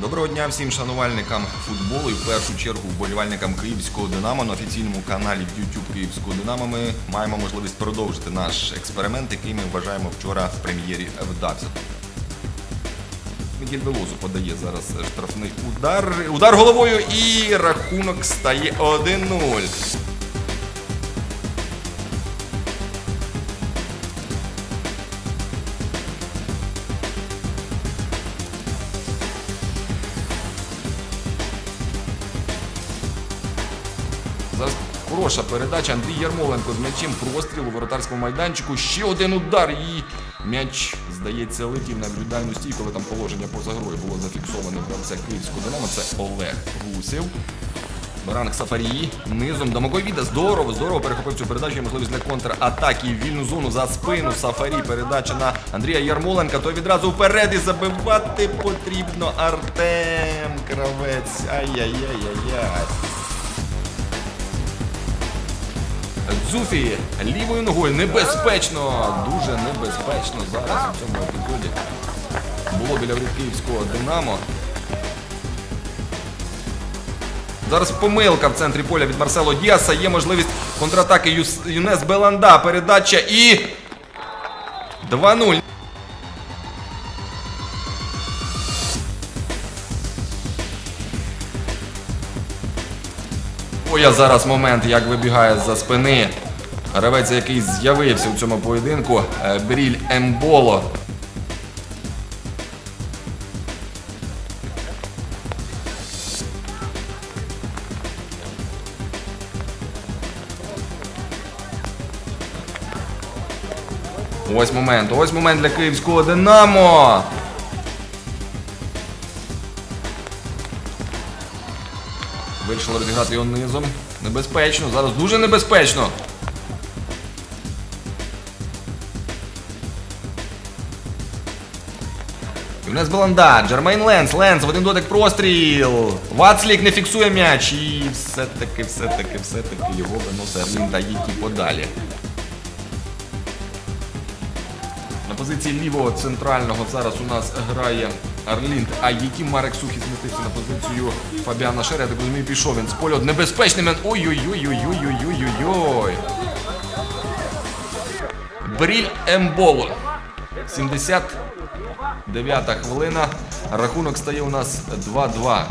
Доброго дня всім шанувальникам футболу і в першу чергу вболівальникам київського Динамо на офіційному каналі в YouTube Київського Динамо. Ми маємо можливість продовжити наш експеримент, який ми вважаємо вчора в прем'єрі вдався. Мігель Велозу подає зараз штрафний удар. Удар головою і рахунок стає 1-0. Хороша передача. Андрій Ярмоленко з м'ячем простріл у воротарському майданчику. Ще один удар. І м'яч, здається, летів на віддальну стійку, але там положення поза грою було зафіксоване гравця Київського Динамо. Це Олег Гусів. Баранг Сафарії низом Домогой Віда. Здорово, здорово перехопив цю передачу. Є можливість для контратаки. Вільну зону за спину. Сафарі. Передача на Андрія Ярмоленка. Той відразу вперед і забивати потрібно Артем Кравець. Ай-яй-яй-яй-яй. Дзуфі лівою ногою небезпечно, дуже небезпечно зараз у цьому епізоді. Було біля воріт київського Динамо. Зараз помилка в центрі поля від Марсело Діаса. Є можливість контратаки Юс... Юнес Беланда. Передача і 2-0. Ой, а зараз момент, як вибігає з-за спини. Гравець, який з'явився у цьому поєдинку. е, Бріль Емболо. Ось момент, ось момент для київського Динамо. Вирішили розіграти його низом. Небезпечно, зараз дуже небезпечно. Юнес Баланда, Джермейн Ленс, Ленс, в один дотик простріл. Вацлік не фіксує м'яч. І все-таки, все-таки, все-таки його виносить Ерлін та Їті подалі. На позиції лівого центрального зараз у нас грає Арлінд, а Єті Марек Сухі змістився на позицію Фабіана Шера. Я так розумію, пішов він з поля. Небезпечний мен. Ой-ой-ой-ой-ой-ой-ой-ой. Бріль Емболо. 79 хвилина. Рахунок стає у нас 2-2.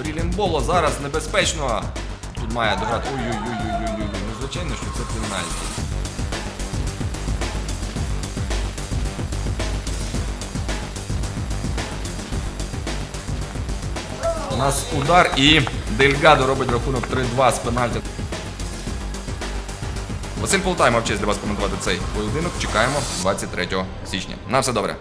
Брілінболо зараз небезпечно. Тут має дограти. Ой-ой-ой-ой-ой-ой. Ну, звичайно, що це пенальті. У нас удар і Дельгадо робить рахунок 3-2 з пенальті. Василь Полтай мав честь для вас коментувати цей поєдинок. Чекаємо 23 січня. На все добре.